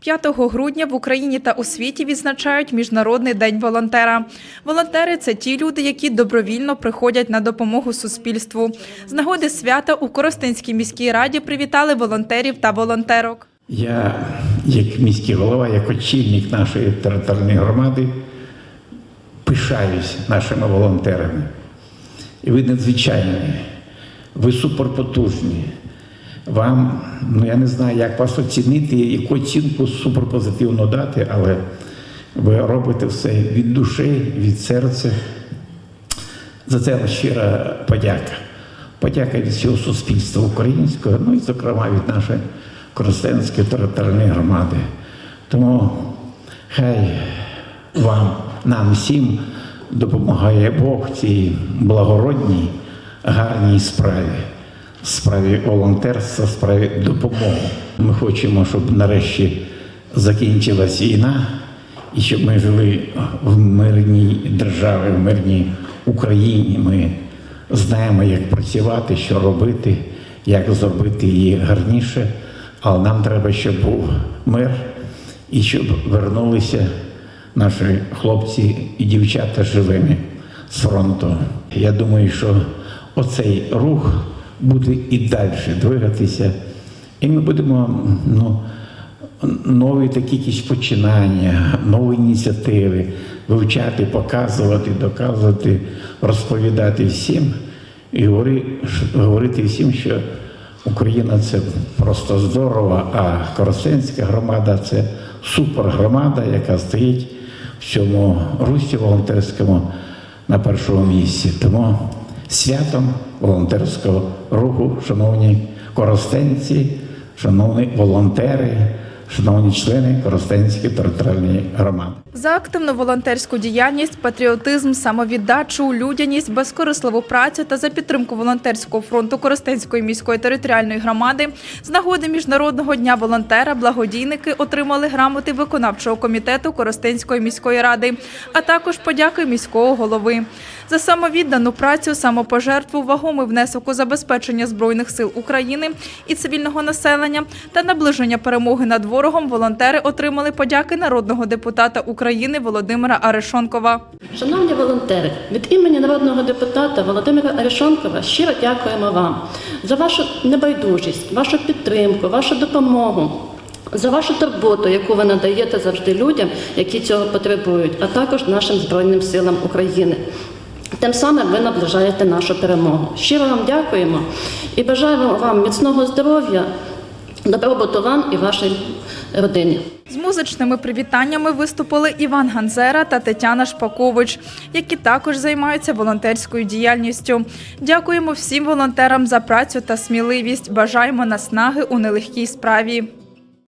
5 грудня в Україні та у світі відзначають Міжнародний день волонтера. Волонтери це ті люди, які добровільно приходять на допомогу суспільству. З нагоди свята у Коростенській міській раді привітали волонтерів та волонтерок. Я, як міський голова, як очільник нашої територіальної громади, пишаюсь нашими волонтерами. І ви надзвичайні, ви суперпотужні. Вам, ну я не знаю, як вас оцінити, яку оцінку суперпозитивно дати, але ви робите все від душі, від серця. За це щира подяка. Подяка від всього суспільства українського, ну і, зокрема, від нашої Коростенської територіальної громади. Тому хай вам, нам всім допомагає Бог цій благородній, гарній справі, справі волонтерства, справі допомоги. Ми хочемо, щоб нарешті закінчилась війна і щоб ми жили в мирній державі, в мирній Україні. Ми знаємо, як працювати, що робити, як зробити її гарніше. Але нам треба, щоб був мир і щоб вернулися наші хлопці і дівчата живими з фронту. Я думаю, що оцей рух буде і далі двигатися, і ми будемо ну, нові такі якісь починання, нові ініціативи вивчати, показувати, доказувати, розповідати всім і говорити всім, що Україна це просто здорово, а Коростенська громада це супергромада, яка стоїть в цьому русі волонтерському на першому місці. Тому святом волонтерського руху, шановні коростенці, шановні волонтери, шановні члени Коростенської територіальної громади. За активну волонтерську діяльність, патріотизм, самовіддачу, людяність, безкорисливу працю та за підтримку волонтерського фронту Коростенської міської територіальної громади з нагоди міжнародного дня волонтера благодійники отримали грамоти виконавчого комітету Коростенської міської ради, а також подяки міського голови. За самовіддану працю, самопожертву, вагомий внесок у забезпечення збройних сил України і цивільного населення та наближення перемоги над ворогом волонтери отримали подяки народного депутата України Володимира Арешонкова. Шановні волонтери, від імені народного депутата Володимира Арешонкова щиро дякуємо вам за вашу небайдужість, вашу підтримку, вашу допомогу. За вашу турботу, яку ви надаєте завжди людям, які цього потребують, а також нашим Збройним силам України. Тим самим ви наближаєте нашу перемогу. Щиро вам дякуємо і бажаємо вам міцного здоров'я, добробуту вам і вашій родині. З музичними привітаннями виступили Іван Ганзера та Тетяна Шпакович, які також займаються волонтерською діяльністю. Дякуємо всім волонтерам за працю та сміливість. Бажаємо наснаги у нелегкій справі.